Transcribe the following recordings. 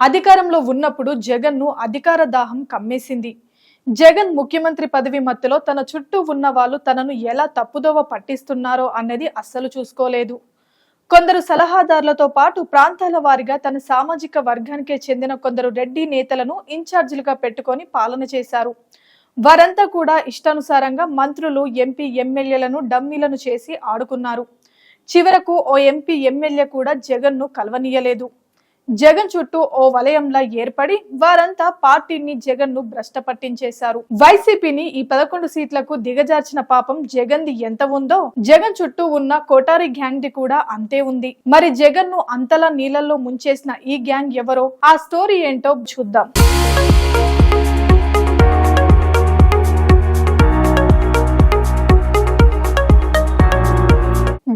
అధికారంలో ఉన్నప్పుడు జగన్ను అధికార దాహం కమ్మేసింది. జగన్ ముఖ్యమంత్రి పదవి మత్తులో తన చుట్టూ ఉన్న వాళ్ళు తనను ఎలా తప్పుదోవ పట్టిస్తున్నారో అన్నది అస్సలు చూసుకోలేదు. కొందరు సలహాదారులతో పాటు ప్రాంతాల వారిగా తన సామాజిక వర్గానికే చెందిన కొందరు రెడ్డి నేతలను ఇన్ఛార్జీలుగా పెట్టుకొని పాలన చేశారు. వారంతా కూడా ఇష్టానుసారంగా మంత్రులు ఎంపీ ఎమ్మెల్యేలను డమ్మీలను చేసి ఆడుకున్నారు. చివరకు ఓ ఎంపీ ఎమ్మెల్యే కూడా జగన్ను కలవనీయలేదు. జగన్ చుట్టూ ఓ వలయంలా ఏర్పడి వారంతా పార్టీని జగన్ను భ్రష్ట పట్టించేశారు. వైసీపీని ఈ పదకొండు సీట్లకు దిగజార్చిన పాపం జగన్ ది ఎంత ఉందో జగన్ చుట్టూ ఉన్న కోటారి గ్యాంగ్ ది కూడా అంతే ఉంది. మరి జగన్ను అంతలా నీళ్ళలో ముంచేసిన ఈ గ్యాంగ్ ఎవరో? ఆ స్టోరీ ఏంటో చూద్దాం.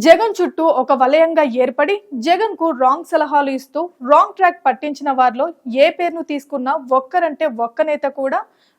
జగన్ చుట్టూ ఒక వలయంగా ఏర్పడి జగన్కు రాంగ్ సలహాలు ఇస్తూ రాంగ్ ట్రాక్ పట్టించిన వారిలో ఏ పేరును తీసుకున్నా ఒక్కరంటే ఒక్క నేత కూడా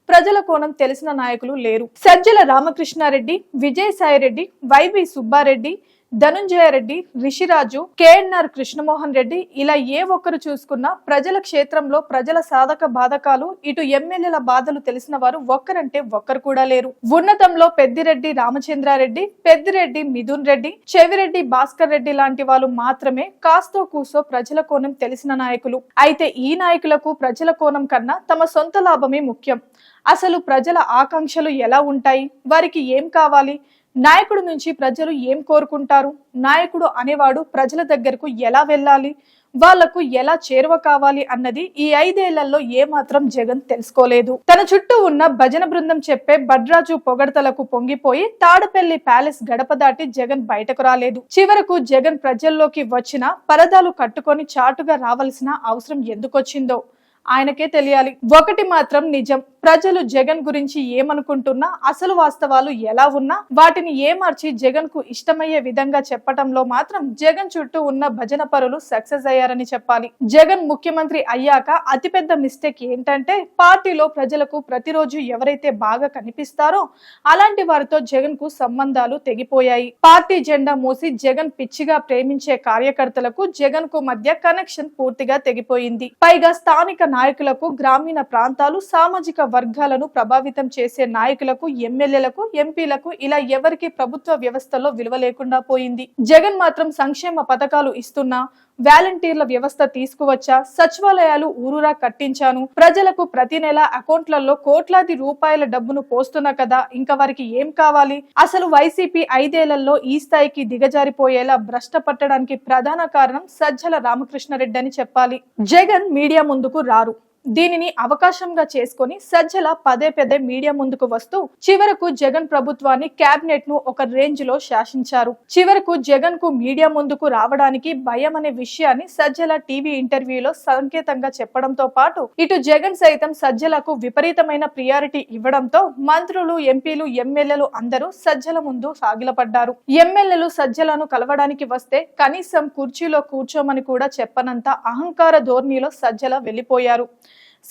ప్రజల కోణం తెలిసిన నాయకులు లేరు. సజ్జల రామకృష్ణారెడ్డి విజయసాయిరెడ్డి వైవి సుబ్బారెడ్డి ధనుంజయ రెడ్డి రిషిరాజు కేఎన్ఆర్ కృష్ణమోహన్ రెడ్డి ఇలా ఏ ఒక్కరు చూసుకున్నా ప్రజల క్షేత్రంలో ప్రజల సాధక బాధకాలు ఇటు ఎమ్మెల్యేల బాధలు తెలిసిన వారు ఒక్కరంటే ఒక్కరు కూడా లేరు. ఉన్నతంలో పెద్దిరెడ్డి రామచంద్రారెడ్డి పెద్దిరెడ్డి మిథున్ రెడ్డి చెవిరెడ్డి భాస్కర్ రెడ్డి లాంటి వాళ్ళు మాత్రమే కాస్తో కూసో ప్రజల కోణం తెలిసిన నాయకులు. అయితే ఈ నాయకులకు ప్రజల కోణం కన్నా తమ సొంత లాభమే ముఖ్యం. అసలు ప్రజల ఆకాంక్షలు ఎలా ఉంటాయి? వారికి ఏం కావాలి? నాయకుడు నుంచి ప్రజలు ఏం కోరుకుంటారు? నాయకుడు అనేవాడు ప్రజల దగ్గరకు ఎలా వెళ్ళాలి? వాళ్ళకు ఎలా చేరువ కావాలి అన్నది ఈ ఐదేళ్ళలో ఏమాత్రం జగన్ తెలుసుకోలేదు. తన చుట్టూ ఉన్న భజన బృందం చెప్పే బడ్రాజు పొగడతలకు పొంగిపోయి తాడపల్లి ప్యాలెస్ గడప దాటి జగన్ బయటకు రాలేదు. చివరకు జగన్ ప్రజల్లోకి వచ్చిన పరదాలు కట్టుకొని చాటుగా రావాల్సిన అవసరం ఎందుకొచ్చిందో? ఆయనకే తెలియాలి. ఒకటి మాత్రం నిజం. ప్రజలు జగన్ గురించి ఏమనుకుంటున్నా అసలు వాస్తవాలు ఎలా ఉన్నా వాటిని ఏమార్చి జగన్కు ఇష్టమయ్యే విధంగా చెప్పటంలో మాత్రం జగన్ చుట్టూ ఉన్న భజన పరులు సక్సెస్ అయ్యారని చెప్పాలి. జగన్ ముఖ్యమంత్రి అయ్యాక అతిపెద్ద మిస్టేక్ ఏంటంటే పార్టీలో ప్రజలకు ప్రతిరోజు ఎవరైతే బాగా కనిపిస్తారో అలాంటి వారితో జగన్కు సంబంధాలు తెగిపోయాయి. పార్టీ జెండా మోసి జగన్ పిచ్చిగా ప్రేమించే కార్యకర్తలకు జగన్కు మధ్య కనెక్షన్ పూర్తిగా తెగిపోయింది. పైగా స్థానిక నాయకులకు గ్రామీణ ప్రాంతాలు సామాజిక వర్గాలను ప్రభావితం చేసే నాయకులకు ఎమ్మెల్యేలకు ఎంపీలకు ఇలా ఎవరికి ప్రభుత్వ వ్యవస్థలో విలువ లేకుండా పోయింది. జగన్ మాత్రం సంక్షేమ పథకాలు ఇస్తున్నా వాలంటీర్ల వ్యవస్థ తీసుకువచ్చా? సచివాలయాలు ఊరూరా కట్టించాను. ప్రజలకు ప్రతి నెల అకౌంట్లలో కోట్లాది రూపాయల డబ్బును పోస్తున్నా కదా ఇంకా వారికి ఏం కావాలి? అసలు వైసీపీ ఐదేళ్ళలో ఈ స్థాయికి దిగజారిపోయేలా భ్రష్ట పట్టడానికి ప్రధాన కారణం సజ్జల రామకృష్ణారెడ్డి అని చెప్పాలి. జగన్ మీడియా ముందుకు రారు. దీనిని అవకాశంగా చేసుకొని సజ్జల పదే పదే మీడియా ముందుకు వస్తూ చివరకు జగన్ ప్రభుత్వాన్ని కేబినెట్ను ఒక రేంజ్లో శాసించారు. చివరకు జగన్కు మీడియా ముందుకు రావడానికి భయం అనే విషయాన్ని సజ్జల టీవీ ఇంటర్వ్యూలో సంకేతంగా చెప్పడంతో పాటు ఇటు జగన్ సైతం సజ్జలకు విపరీతమైన ప్రియారిటీ ఇవ్వడంతో మంత్రులు ఎంపీలు ఎమ్మెల్యేలు అందరూ సజ్జల ముందు సాగిలపడ్డారు. ఎమ్మెల్యేలు సజ్జలను కలవడానికి వస్తే కనీసం కుర్చీలో కూర్చోమని కూడా చెప్పనంత అహంకార ధోరణిలో సజ్జల వెళ్ళిపోయారు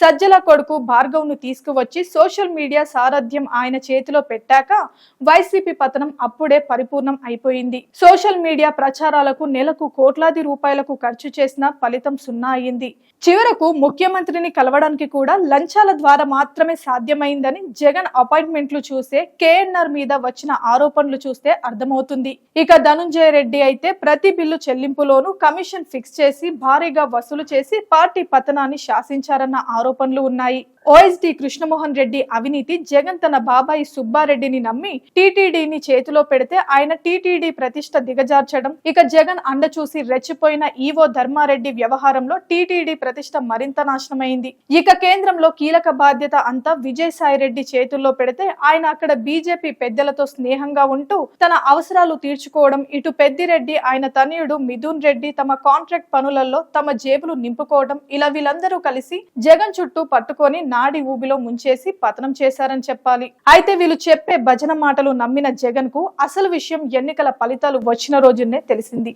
సజ్జల కొడుకు భార్గవ్ను తీసుకువచ్చి సోషల్ మీడియా సారథ్యం ఆయన చేతిలో పెట్టాక వైసీపీ పతనం అప్పుడే పరిపూర్ణం అయిపోయింది. సోషల్ మీడియా ప్రచారాలకు నెలకు కోట్లాది రూపాయలకు ఖర్చు చేసిన ఫలితం సున్నా అయింది. చివరకు ముఖ్యమంత్రిని కలవడానికి కూడా లంచాల ద్వారా మాత్రమే సాధ్యమైందని జగన్ అపాయింట్మెంట్లు చూసే కేఎన్ఆర్ మీద వచ్చిన ఆరోపణలు చూస్తే అర్థమవుతుంది. ఇక ధనుంజయ రెడ్డి అయితే ప్రతి బిల్లు చెల్లింపులోనూ కమిషన్ ఫిక్స్ చేసి భారీగా వసూలు చేసి పార్టీ పతనాన్ని శాసించారన్న ఆరోపణలు ఉన్నాయి. ఓఎస్డి కృష్ణమోహన్ రెడ్డి అవినీతి జగన్ తన బాబాయి సుబ్బారెడ్డిని నమ్మి టీటీడీని చేతిలో పెడితే ఆయన టీటీడీ ప్రతిష్ట దిగజార్చడం. ఇక జగన్ అండ చూసి రెచ్చిపోయిన ఈవో ధర్మారెడ్డి వ్యవహారంలో టీటీడీ ప్రతిష్ట మరింత నాశనమైంది. ఇక కేంద్రంలో కీలక బాధ్యత అంతా విజయసాయి రెడ్డి చేతుల్లో పెడితే ఆయన అక్కడ బీజేపీ పెద్దలతో స్నేహంగా ఉంటూ తన అవసరాలు తీర్చుకోవడం. ఇటు పెద్దిరెడ్డి ఆయన తనయుడు మిథున్ రెడ్డి తమ కాంట్రాక్ట్ పనులలో తమ జేబులు నింపుకోవడం. ఇలా వీళ్ళందరూ కలిసి జగన్ చుట్టూ పట్టుకొని నాడి ఊబిలో ముంచేసి పతనం చేశారని చెప్పాలి. అయితే వీళ్ళు చెప్పే భజన మాటలు నమ్మిన జగన్కు అసలు విషయం ఎన్నికల ఫలితాలు వచ్చిన రోజునే తెలిసింది.